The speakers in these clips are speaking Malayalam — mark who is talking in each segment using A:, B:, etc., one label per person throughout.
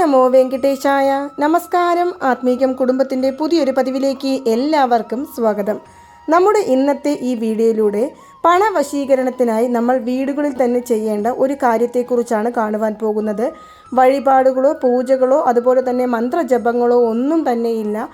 A: നമോ വെങ്കിട്ടേശായ നമസ്കാരം. ആത്മീകം കുടുംബത്തിന്റെ പുതിയൊരു പതിവിലേക്ക് എല്ലാവർക്കും സ്വാഗതം. നമ്മുടെ ഇന്നത്തെ ഈ വീഡിയോയിലൂടെ പണവശീകരണത്തിനായി നമ്മൾ വീടുകളിൽ തന്നെ ചെയ്യേണ്ട ഒരു കാര്യത്തെക്കുറിച്ചാണ് കാണുവാൻ പോകുന്നത്. വഴിപാടുകളോ പൂജകളോ അതുപോലെ തന്നെ മന്ത്രജപങ്ങളോ ഒന്നും തന്നെയില്ല.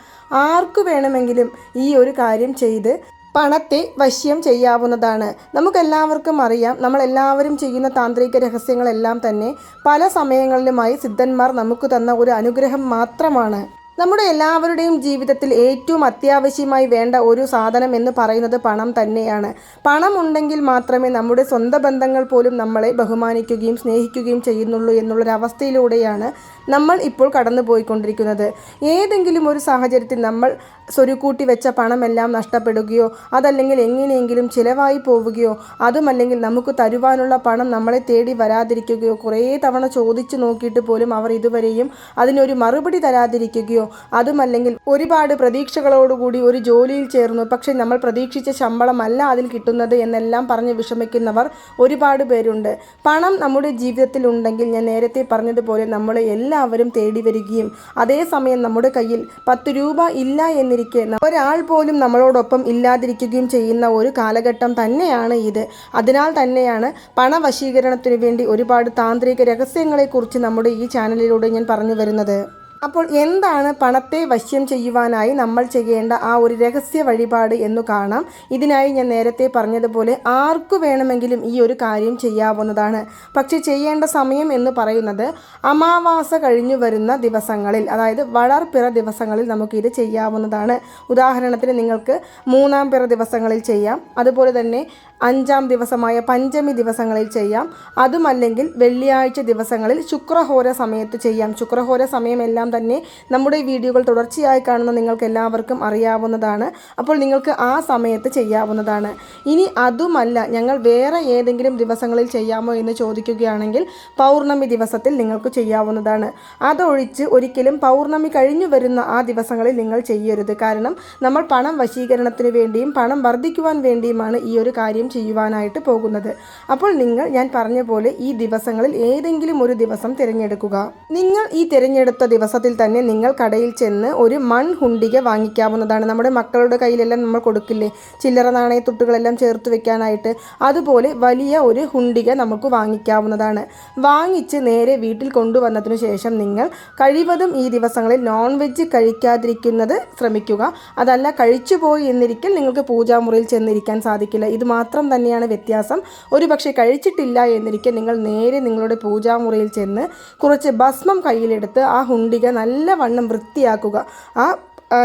A: ആർക്കു വേണമെങ്കിലും ഈ ഒരു കാര്യം ചെയ്ത് പണത്തെ വശ്യം ചെയ്യാവുന്നതാണ്. നമുക്കെല്ലാവർക്കും അറിയാം നമ്മളെല്ലാവരും ചെയ്യുന്ന താന്ത്രിക രഹസ്യങ്ങളെല്ലാം തന്നെ പല സമയങ്ങളിലുമായി സിദ്ധന്മാർ നമുക്ക് തന്ന ഒരു അനുഗ്രഹം മാത്രമാണ്. നമ്മുടെ എല്ലാവരുടെയും ജീവിതത്തിൽ ഏറ്റവും അത്യാവശ്യമായി വേണ്ട ഒരു സാധനം എന്ന് പറയുന്നത് പണം തന്നെയാണ്. പണം ഉണ്ടെങ്കിൽ മാത്രമേ നമ്മുടെ സ്വന്തം ബന്ധങ്ങൾ പോലും നമ്മളെ ബഹുമാനിക്കുകയും സ്നേഹിക്കുകയും ചെയ്യുന്നുള്ളൂ എന്നുള്ളൊരവസ്ഥയിലൂടെയാണ് നമ്മൾ ഇപ്പോൾ കടന്നു പോയിക്കൊണ്ടിരിക്കുന്നത് ഏതെങ്കിലും ഒരു സാഹചര്യത്തിൽ നമ്മൾ സ്വരുക്കൂട്ടി വെച്ച പണമെല്ലാം നഷ്ടപ്പെടുകയോ അതല്ലെങ്കിൽ എങ്ങനെയെങ്കിലും ചിലവായി പോവുകയോ അതുമല്ലെങ്കിൽ നമുക്ക് തരുവാനുള്ള പണം നമ്മളെ തേടി വരാതിരിക്കുകയോ കുറേ തവണ ചോദിച്ചു നോക്കിയിട്ട് പോലും അവർ ഇതുവരെയും അതിനൊരു മറുപടി തരാതിരിക്കുകയോ അതുമല്ലെങ്കിൽ ഒരുപാട് പ്രതീക്ഷകളോടുകൂടി ഒരു ജോലിയിൽ ചേർന്നു. പക്ഷെ നമ്മൾ പ്രതീക്ഷിച്ച ശമ്പളമല്ല അതിൽ കിട്ടുന്നത് എന്നെല്ലാം പറഞ്ഞ് വിഷമിക്കുന്നവർ ഒരുപാട് പേരുണ്ട്. പണം നമ്മുടെ ജീവിതത്തിൽ ഉണ്ടെങ്കിൽ ഞാൻ നേരത്തെ പറഞ്ഞതുപോലെ നമ്മളെ എല്ലാവരും തേടി വരികയും അതേസമയം നമ്മുടെ കയ്യിൽ പത്ത് രൂപ ഇല്ല എന്നിരിക്കെ ഒരാൾ പോലും നമ്മളോടൊപ്പം ഇല്ലാതിരിക്കുകയും ചെയ്യുന്ന ഒരു കാലഘട്ടം തന്നെയാണ് ഇത്. അതിനാൽ തന്നെയാണ് പണവശീകരണത്തിന് വേണ്ടി ഒരുപാട് താന്ത്രിക രഹസ്യങ്ങളെക്കുറിച്ച് നമ്മുടെ ഈ ചാനലിലൂടെ ഞാൻ പറഞ്ഞു വരുന്നത്. അപ്പോൾ എന്താണ് പണത്തെ വശ്യം ചെയ്യുവാനായി നമ്മൾ ചെയ്യേണ്ട ആ ഒരു രഹസ്യ വഴിപാട് എന്ന് കാണാം. ഇതിനായി ഞാൻ നേരത്തെ പറഞ്ഞതുപോലെ ആർക്കു വേണമെങ്കിലും ഈ ഒരു കാര്യം ചെയ്യാവുന്നതാണ്. പക്ഷെ ചെയ്യേണ്ട സമയം എന്ന് പറയുന്നത് അമാവാസ കഴിഞ്ഞു വരുന്ന ദിവസങ്ങളിൽ അതായത് വളർപ്പിറ ദിവസങ്ങളിൽ നമുക്ക് ഇത് ചെയ്യാവുന്നതാണ്. ഉദാഹരണത്തിന് നിങ്ങൾക്ക് മൂന്നാം പിറ ദിവസങ്ങളിൽ ചെയ്യാം അതുപോലെ തന്നെ അഞ്ചാം ദിവസമായ പഞ്ചമി ദിവസങ്ങളിൽ ചെയ്യാം അതുമല്ലെങ്കിൽ വെള്ളിയാഴ്ച ദിവസങ്ങളിൽ ശുക്രഹോര സമയത്ത് ചെയ്യാം. ശുക്രഹോര സമയമെല്ലാം തന്നെ നമ്മുടെ വീഡിയോകൾ തുടർച്ചയായി കാണുന്ന നിങ്ങൾക്ക് എല്ലാവർക്കും അറിയാവുന്നതാണ്. അപ്പോൾ നിങ്ങൾക്ക് ആ സമയത്ത് ചെയ്യാവുന്നതാണ്. ഇനി അതുമല്ല ഞങ്ങൾ വേറെ ഏതെങ്കിലും ദിവസങ്ങളിൽ ചെയ്യാമോ എന്ന് ചോദിക്കുകയാണെങ്കിൽ പൗർണമി ദിവസത്തിൽ നിങ്ങൾക്ക് ചെയ്യാവുന്നതാണ്. അതൊഴിച്ച് ഒരിക്കലും പൗർണമി കഴിഞ്ഞു വരുന്ന ആ ദിവസങ്ങളിൽ നിങ്ങൾ ചെയ്യരുത്. കാരണം നമ്മൾ പണം വശീകരണത്തിന് വേണ്ടിയും പണം വർദ്ധിക്കുവാൻ വേണ്ടിയുമാണ് ഈ ഒരു കാര്യം ചെയ്യുവാനായിട്ട് പോകുന്നത്. അപ്പോൾ നിങ്ങൾ ഞാൻ പറഞ്ഞ പോലെ ഈ ദിവസങ്ങളിൽ ഏതെങ്കിലും ഒരു ദിവസം തിരഞ്ഞെടുക്കുക. നിങ്ങൾ ഈ തിരഞ്ഞെടുത്ത ദിവസത്തിൽ തന്നെ നിങ്ങൾ കടയിൽ ചെന്ന് ഒരു മൺ ഹുണ്ടിക വാങ്ങിക്കാവുന്നതാണ്. നമ്മുടെ മക്കളുടെ കയ്യിലെല്ലാം നമ്മൾ കൊടുക്കില്ലേ? ചില്ലറ നാണയത്തുട്ടുകളെല്ലാം ചേർത്ത് വെക്കാനായിട്ട് അതുപോലെ വലിയ ഒരു ഹുണ്ടിക നമുക്ക് വാങ്ങിക്കാവുന്നതാണ്. വാങ്ങിച്ച് നേരെ വീട്ടിൽ കൊണ്ടുവന്നതിനു ശേഷം നിങ്ങൾ കഴിവതും ഈ ദിവസങ്ങളിൽ നോൺ വെജ് കഴിക്കാതിരിക്കുന്നത് ശ്രമിക്കുക. അതല്ല കഴിച്ചുപോയി എന്നിരിക്കൽ നിങ്ങൾക്ക് പൂജാമുറിയിൽ ചെന്നിരിക്കാൻ സാധിക്കില്ല. ഇത് മാത്രം തന്നെയാണ് വ്യത്യാസം. ഒരു പക്ഷേ കഴിച്ചിട്ടില്ല എന്നിരിക്കൽ നിങ്ങൾ നേരെ നിങ്ങളുടെ പൂജാമുറിയിൽ ചെന്ന് കുറച്ച് ഭസ്മം കയ്യിലെടുത്ത് ആ ഹുണ്ടിക നല്ലവണ്ണം വൃത്തിയാക്കുക. ആ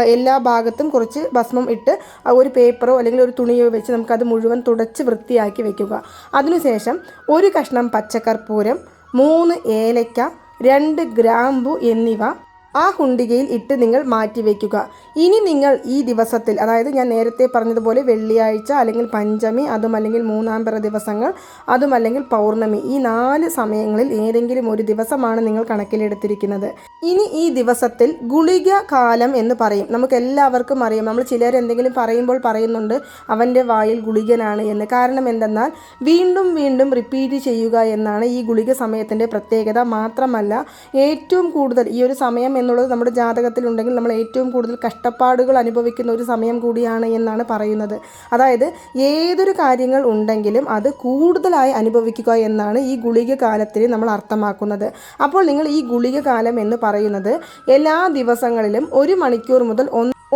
A: എല്ലാ ഭാഗത്തും കുറച്ച് ഭസ്മം ഇട്ട് ഒരു പേപ്പറോ അല്ലെങ്കിൽ ഒരു തുണിയോ വെച്ച് നമുക്കത് മുഴുവൻ തുടച്ച് വൃത്തിയാക്കി വെക്കുക. അതിനുശേഷം ഒരു കഷ്ണം പച്ചക്കർപ്പൂരം മൂന്ന് ഏലക്ക രണ്ട് ഗ്രാമ്പു എന്നിവ ആ ഹുണ്ടികയിൽ ഇട്ട് നിങ്ങൾ മാറ്റിവെക്കുക. ഇനി നിങ്ങൾ ഈ ദിവസത്തിൽ അതായത് ഞാൻ നേരത്തെ പറഞ്ഞതുപോലെ വെള്ളിയാഴ്ച അല്ലെങ്കിൽ പഞ്ചമി അതുമല്ലെങ്കിൽ മൂന്നാം പിറ ദിവസങ്ങൾ അതുമല്ലെങ്കിൽ പൗർണമി ഈ നാല് സമയങ്ങളിൽ ഏതെങ്കിലും ഒരു ദിവസമാണ് നിങ്ങൾ കണക്കിലെടുത്തിരിക്കുന്നത്. ഇനി ഈ ദിവസത്തിൽ ഗുളിക കാലം എന്ന് പറയും. നമുക്ക് എല്ലാവർക്കും അറിയാം. നമ്മൾ ചിലർ എന്തെങ്കിലും പറയുമ്പോൾ പറയുന്നുണ്ട് അവന്റെ വായിൽ ഗുളികനാണ് എന്ന്. കാരണം എന്തെന്നാൽ വീണ്ടും വീണ്ടും റിപ്പീറ്റ് ചെയ്യുക എന്നാണ് ഈ ഗുളിക സമയത്തിന്റെ പ്രത്യേകത. മാത്രമല്ല ഏറ്റവും കൂടുതൽ ഈ ഒരു സമയം എന്നുള്ളത് നമ്മുടെ ജാതകത്തിലുണ്ടെങ്കിൽ നമ്മൾ ഏറ്റവും കൂടുതൽ കഷ്ടപ്പാടുകൾ അനുഭവിക്കുന്ന ഒരു സമയം കൂടിയാണ് എന്നാണ് പറയുന്നത്. അതായത് ഏതൊരു കാര്യങ്ങൾ ഉണ്ടെങ്കിലും അത് കൂടുതലായി അനുഭവിക്കുക എന്നാണ് ഈ ഗുളിക കാലത്തിന് നമ്മൾ അർത്ഥമാക്കുന്നത്. അപ്പോൾ നിങ്ങൾ ഈ ഗുളിക കാലം എന്ന് പറയുന്നത് എല്ലാ ദിവസങ്ങളിലും ഒരു മണിക്കൂർ മുതൽ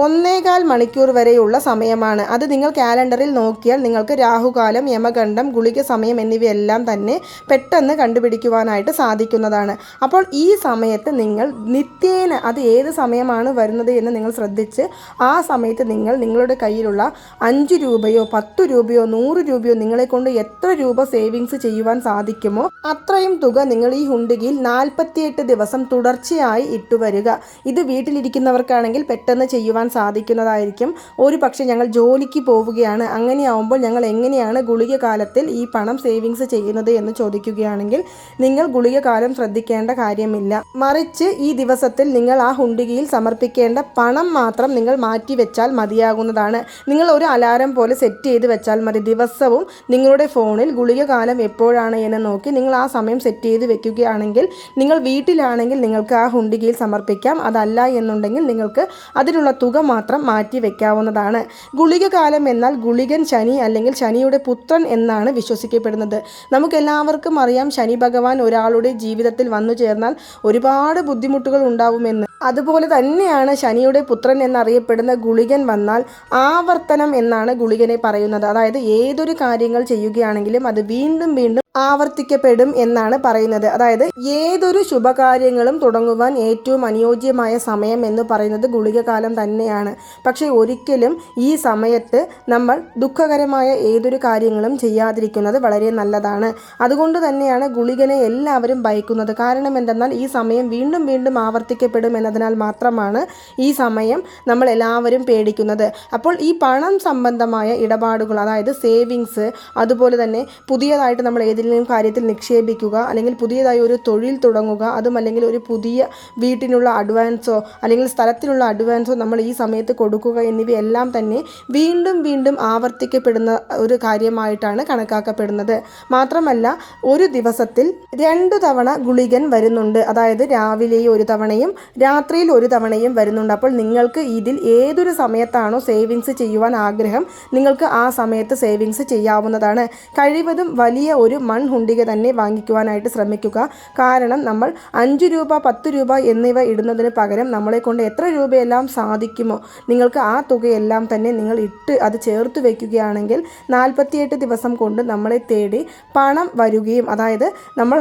A: ഒന്നേകാൽ മണിക്കൂർ വരെയുള്ള സമയമാണ്. അത് നിങ്ങൾ കാലണ്ടറിൽ നോക്കിയാൽ നിങ്ങൾക്ക് രാഹുകാലം യമകണ്ഠം ഗുളിക സമയം എന്നിവയെല്ലാം തന്നെ പെട്ടെന്ന് കണ്ടുപിടിക്കുവാനായിട്ട് സാധിക്കുന്നതാണ്. അപ്പോൾ ഈ സമയത്ത് നിങ്ങൾ നിത്യേന അത് ഏത് സമയമാണ് വരുന്നത് എന്ന് നിങ്ങൾ ശ്രദ്ധിച്ച് ആ സമയത്ത് നിങ്ങൾ നിങ്ങളുടെ കയ്യിലുള്ള അഞ്ച് രൂപയോ പത്ത് രൂപയോ നൂറ് രൂപയോ നിങ്ങളെ കൊണ്ട് എത്ര രൂപ സേവിങ്സ് ചെയ്യുവാൻ സാധിക്കുമോ അത്രയും തുക നിങ്ങൾ ഈ ഹുണ്ടികയിൽ നാൽപ്പത്തിയെട്ട് ദിവസം തുടർച്ചയായി ഇട്ടുവരിക. ഇത് വീട്ടിലിരിക്കുന്നവർക്കാണെങ്കിൽ പെട്ടെന്ന് ചെയ്യുവാൻ സാധിക്കുന്നതായിരിക്കും. ഒരു പക്ഷേ ഞങ്ങൾ ജോലിക്ക് പോവുകയാണ്. അങ്ങനെയാവുമ്പോൾ ഞങ്ങൾ എങ്ങനെയാണ് ഗുളിക കാലത്തിൽ ഈ പണം സേവിങ്സ് ചെയ്യുന്നത് എന്ന് ചോദിക്കുകയാണെങ്കിൽ നിങ്ങൾ ഗുളിക കാലം ശ്രദ്ധിക്കേണ്ട കാര്യമില്ല. മറിച്ച് ഈ ദിവസത്തിൽ നിങ്ങൾ ആ ഹുണ്ടികയിൽ സമർപ്പിക്കേണ്ട പണം മാത്രം നിങ്ങൾ മാറ്റിവെച്ചാൽ മതിയാകുന്നതാണ്. നിങ്ങൾ ഒരു അലാറം പോലെ സെറ്റ് ചെയ്ത് വെച്ചാൽ മതി. ദിവസവും നിങ്ങളുടെ ഫോണിൽ ഗുളിക കാലം എപ്പോഴാണ് എന്ന് നോക്കി നിങ്ങൾ ആ സമയം സെറ്റ് ചെയ്ത് വെക്കുകയാണെങ്കിൽ നിങ്ങൾ വീട്ടിലാണെങ്കിൽ നിങ്ങൾക്ക് ആ ഹുണ്ടികയിൽ സമർപ്പിക്കാം. അതല്ല എന്നുണ്ടെങ്കിൽ നിങ്ങൾക്ക് അതിനുള്ള തുക മാത്രം മാറ്റി വെക്കാവുന്നതാണ്. ഗുളിക കാലം എന്നാൽ ഗുളികൻ ശനി അല്ലെങ്കിൽ ശനിയുടെ പുത്രൻ എന്നാണ് വിശ്വസിക്കപ്പെടുന്നത്. നമുക്കെല്ലാവർക്കും അറിയാം ശനി ഭഗവാൻ ഒരാളുടെ ജീവിതത്തിൽ വന്നു ചേർന്നാൽ ഒരുപാട് ബുദ്ധിമുട്ടുകൾ ഉണ്ടാവുമെന്ന്. അതുപോലെ തന്നെയാണ് ശനിയുടെ പുത്രൻ എന്നറിയപ്പെടുന്ന ഗുളികൻ വന്നാൽ ആവർത്തനം എന്നാണ് ഗുളികനെ പറയുന്നത്. അതായത് ഏതൊരു കാര്യങ്ങൾ ചെയ്യുകയാണെങ്കിലും അത് വീണ്ടും വീണ്ടും ആവർത്തിക്കപ്പെടും എന്നാണ് പറയുന്നത്. അതായത് ഏതൊരു ശുഭകാര്യങ്ങളും തുടങ്ങുവാൻ ഏറ്റവും അനുയോജ്യമായ സമയം എന്ന് പറയുന്നത് ഗുളികകാലം തന്നെയാണ്. പക്ഷേ ഒരിക്കലും ഈ സമയത്ത് നമ്മൾ ദുഃഖകരമായ ഏതൊരു കാര്യങ്ങളും ചെയ്യാതിരിക്കുന്നത് വളരെ നല്ലതാണ്. അതുകൊണ്ട് തന്നെയാണ് ഗുളികനെ എല്ലാവരും ഭയക്കുന്നത്. കാരണം എന്തെന്നാൽ ഈ സമയം വീണ്ടും വീണ്ടും ആവർത്തിക്കപ്പെടും എന്നതിനാൽ മാത്രമാണ് ഈ സമയം നമ്മൾ എല്ലാവരും പേടിക്കുന്നത്. അപ്പോൾ ഈ പണം സംബന്ധമായ ഇടപാടുകൾ അതായത് സേവിങ്സ് അതുപോലെ തന്നെ പുതിയതായിട്ട് നമ്മൾ ഏതെങ്കിലും ഏതെങ്കിലും കാര്യത്തിൽ നിക്ഷേപിക്കുക അല്ലെങ്കിൽ പുതിയതായി ഒരു തൊഴിൽ തുടങ്ങുക അതും അല്ലെങ്കിൽ ഒരു പുതിയ വീട്ടിനുള്ള അഡ്വാൻസോ അല്ലെങ്കിൽ സ്ഥലത്തിനുള്ള അഡ്വാൻസോ നമ്മൾ ഈ സമയത്ത് കൊടുക്കുക എന്നിവയെല്ലാം തന്നെ വീണ്ടും വീണ്ടും ആവർത്തിക്കപ്പെടുന്ന ഒരു കാര്യമായിട്ടാണ് കണക്കാക്കപ്പെടുന്നത്. മാത്രമല്ല ഒരു ദിവസത്തിൽ രണ്ടു തവണ ഗുളികൻ വരുന്നുണ്ട്. അതായത് രാവിലെ ഒരു തവണയും രാത്രിയിൽ ഒരു തവണയും വരുന്നുണ്ട്. അപ്പോൾ നിങ്ങൾക്ക് ഇതിൽ ഏതൊരു സമയത്താണോ സേവിങ്സ് ചെയ്യുവാൻ ആഗ്രഹം നിങ്ങൾക്ക് ആ സമയത്ത് സേവിങ്സ് ചെയ്യാവുന്നതാണ്. കഴിവതും വലിയ ഒരു മൺ ഹുണ്ടിക തന്നെ വാങ്ങിക്കുവാനായിട്ട് ശ്രമിക്കുക. കാരണം നമ്മൾ അഞ്ച് രൂപ പത്ത് രൂപ എന്നിവ ഇടുന്നതിന് പകരം നമ്മളെ കൊണ്ട് എത്ര രൂപയെല്ലാം സാധിക്കുമോ നിങ്ങൾക്ക് ആ തുകയെല്ലാം തന്നെ നിങ്ങൾ ഇട്ട് അത് ചേർത്ത് വയ്ക്കുകയാണെങ്കിൽ നാൽപ്പത്തിയെട്ട് ദിവസം കൊണ്ട് നമ്മളെ തേടി പണം വരികയും അതായത് നമ്മൾ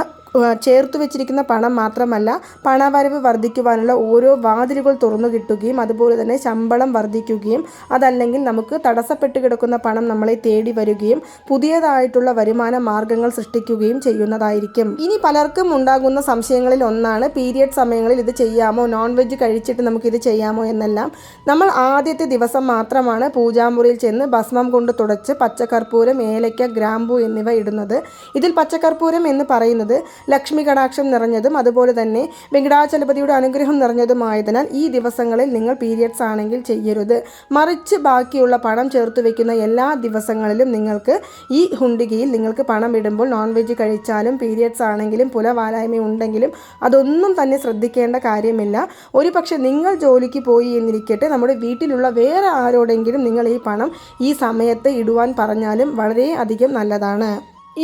A: ചേർത്ത് വെച്ചിരിക്കുന്ന പണം മാത്രമല്ല പണവരവ് വർദ്ധിക്കുവാനുള്ള ഓരോ വാതിലുകൾ തുറന്നു കിട്ടുകയും അതുപോലെ തന്നെ ശമ്പളം വർദ്ധിക്കുകയും അതല്ലെങ്കിൽ നമുക്ക് തടസ്സപ്പെട്ട് കിടക്കുന്ന പണം നമ്മളെ തേടി വരികയും പുതിയതായിട്ടുള്ള വരുമാന മാർഗങ്ങൾ സൃഷ്ടിക്കുകയും ചെയ്യുന്നതായിരിക്കും. ഇനി പലർക്കും ഉണ്ടാകുന്ന സംശയങ്ങളിൽ ഒന്നാണ് പീരിയഡ് സമയങ്ങളിൽ ഇത് ചെയ്യാമോ നോൺ വെജ് കഴിച്ചിട്ട് നമുക്ക് ഇത് ചെയ്യാമോ എന്നെല്ലാം. നമ്മൾ ആദ്യത്തെ ദിവസം മാത്രമാണ് പൂജാമുറിയിൽ ചെന്ന് ഭസ്മം കൊണ്ട് തുടച്ച് പച്ചക്കർപ്പൂരം ഏലയ്ക്ക ഗ്രാമ്പു എന്നിവ ഇടുന്നത്. ഇതിൽ പച്ചക്കർപ്പൂരം എന്ന് പറയുന്നത് ലക്ഷ്മി കടാക്ഷം നിറഞ്ഞതും അതുപോലെ തന്നെ വെങ്കടാചലപതിയുടെ അനുഗ്രഹം നിറഞ്ഞതുമായതിനാൽ ഈ ദിവസങ്ങളിൽ നിങ്ങൾ പീരിയഡ്സ് ആണെങ്കിൽ ചെയ്യരുത്. മറിച്ച് ബാക്കിയുള്ള പണം ചേർത്ത് വെക്കുന്ന എല്ലാ ദിവസങ്ങളിലും നിങ്ങൾക്ക് ഈ ഹുണ്ടികയിൽ നിങ്ങൾക്ക് പണം ഇടുമ്പോൾ നോൺ വെജ് കഴിച്ചാലും പീരിയഡ്സ് ആണെങ്കിലും പുലവാലായ്മ ഉണ്ടെങ്കിലും അതൊന്നും തന്നെ ശ്രദ്ധിക്കേണ്ട കാര്യമില്ല. ഒരു പക്ഷേ നിങ്ങൾ ജോലിക്ക് പോയി എന്നിരിക്കട്ടെ നമ്മുടെ വീട്ടിലുള്ള വേറെ ആരോടെങ്കിലും നിങ്ങൾ ഈ പണം ഈ സമയത്ത് ഇടുവാൻ പറഞ്ഞാലും വളരെ അധികം നല്ലതാണ്.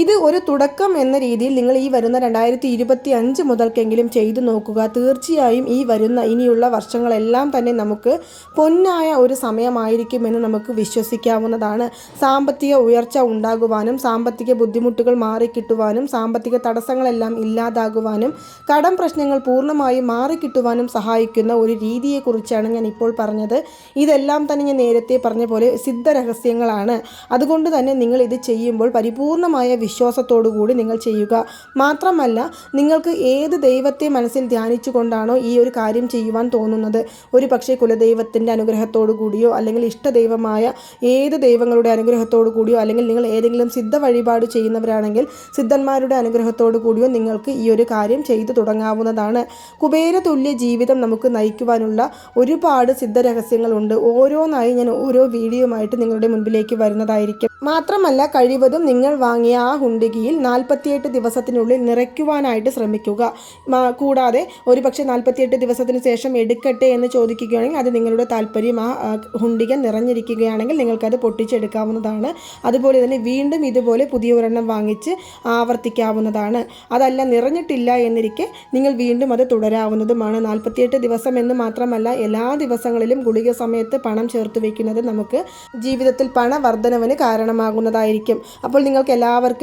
A: ഇത് ഒരു തുടക്കം എന്ന രീതിയിൽ നിങ്ങൾ ഈ വരുന്ന രണ്ടായിരത്തി ഇരുപത്തി അഞ്ച് മുതൽക്കെങ്കിലും ചെയ്തു നോക്കുക. തീർച്ചയായും ഈ വരുന്ന ഇനിയുള്ള വർഷങ്ങളെല്ലാം തന്നെ നമുക്ക് പൊന്നായ ഒരു സമയമായിരിക്കുമെന്ന് നമുക്ക് വിശ്വസിക്കാവുന്നതാണ്. സാമ്പത്തിക ഉയർച്ച ഉണ്ടാകുവാനും സാമ്പത്തിക ബുദ്ധിമുട്ടുകൾ മാറിക്കിട്ടുവാനും സാമ്പത്തിക തടസ്സങ്ങളെല്ലാം ഇല്ലാതാകുവാനും കടം പ്രശ്നങ്ങൾ പൂർണമായും മാറിക്കിട്ടുവാനും സഹായിക്കുന്ന ഒരു രീതിയെക്കുറിച്ചാണ് ഞാൻ ഇപ്പോൾ പറഞ്ഞത്. ഇതെല്ലാം തന്നെ ഞാൻ നേരത്തെ പറഞ്ഞ പോലെ സിദ്ധ രഹസ്യങ്ങളാണ് അതുകൊണ്ട് തന്നെ നിങ്ങൾ ഇത് ചെയ്യുമ്പോൾ പരിപൂർണമായ വിശ്വാസത്തോടുകൂടി നിങ്ങൾ ചെയ്യുക. മാത്രമല്ല നിങ്ങൾക്ക് ഏത് ദൈവത്തെ മനസ്സിൽ ധ്യാനിച്ചുകൊണ്ടാണോ ഈ ഒരു കാര്യം ചെയ്യുവാൻ തോന്നുന്നത്? ഒരു പക്ഷേ കുലദൈവത്തിന്റെ അനുഗ്രഹത്തോടു കൂടിയോ അല്ലെങ്കിൽ ഇഷ്ടദൈവമായ ഏത് ദൈവങ്ങളുടെ അനുഗ്രഹത്തോടു കൂടിയോ അല്ലെങ്കിൽ നിങ്ങൾ ഏതെങ്കിലും സിദ്ധ വഴിപാട് ചെയ്യുന്നവരാണെങ്കിൽ സിദ്ധന്മാരുടെ അനുഗ്രഹത്തോടു കൂടിയോ നിങ്ങൾക്ക് ഈ ഒരു കാര്യം ചെയ്തു തുടങ്ങാവുന്നതാണ്. കുബേര തുല്യ ജീവിതം നമുക്ക് നയിക്കുവാനുള്ള ഒരുപാട് സിദ്ധരഹസ്യങ്ങളുണ്ട് ഓരോന്നായി ഞാൻ ഓരോ വീഡിയോ ആയിട്ട് നിങ്ങളുടെ മുൻപിലേക്ക് വരുന്നതായിരിക്കും. മാത്രമല്ല കഴിവതും നിങ്ങൾ വാങ്ങിയ ആ ഹുണ്ടികയിൽ നാൽപ്പത്തിയെട്ട് ദിവസത്തിനുള്ളിൽ നിറയ്ക്കുവാനായിട്ട് ശ്രമിക്കുക. കൂടാതെ ഒരുപക്ഷെ നാൽപ്പത്തിയെട്ട് ദിവസത്തിന് ശേഷം എടുക്കട്ടെ എന്ന് ചോദിക്കുകയാണെങ്കിൽ അത് നിങ്ങളുടെ താല്പര്യം. ആ ഹുണ്ടിക നിറഞ്ഞിരിക്കുകയാണെങ്കിൽ നിങ്ങൾക്കത് പൊട്ടിച്ചെടുക്കാവുന്നതാണ്. അതുപോലെ തന്നെ വീണ്ടും ഇതുപോലെ പുതിയ ഒരെണ്ണം വാങ്ങിച്ച് ആവർത്തിക്കാവുന്നതാണ്. അതല്ല നിറഞ്ഞിട്ടില്ല എന്നിരിക്കെ നിങ്ങൾ വീണ്ടും അത് തുടരാവുന്നതുമാണ്. നാൽപ്പത്തിയെട്ട് ദിവസം എന്ന് മാത്രമല്ല എല്ലാ ദിവസങ്ങളിലും ഗുളിക സമയത്ത് പണം ചേർത്ത് വയ്ക്കുന്നത് നമുക്ക് ജീവിതത്തിൽ പണവർദ്ധനവിന് കാരണമാകുന്നതായിരിക്കും. അപ്പോൾ നിങ്ങൾക്ക് എല്ലാവർക്കും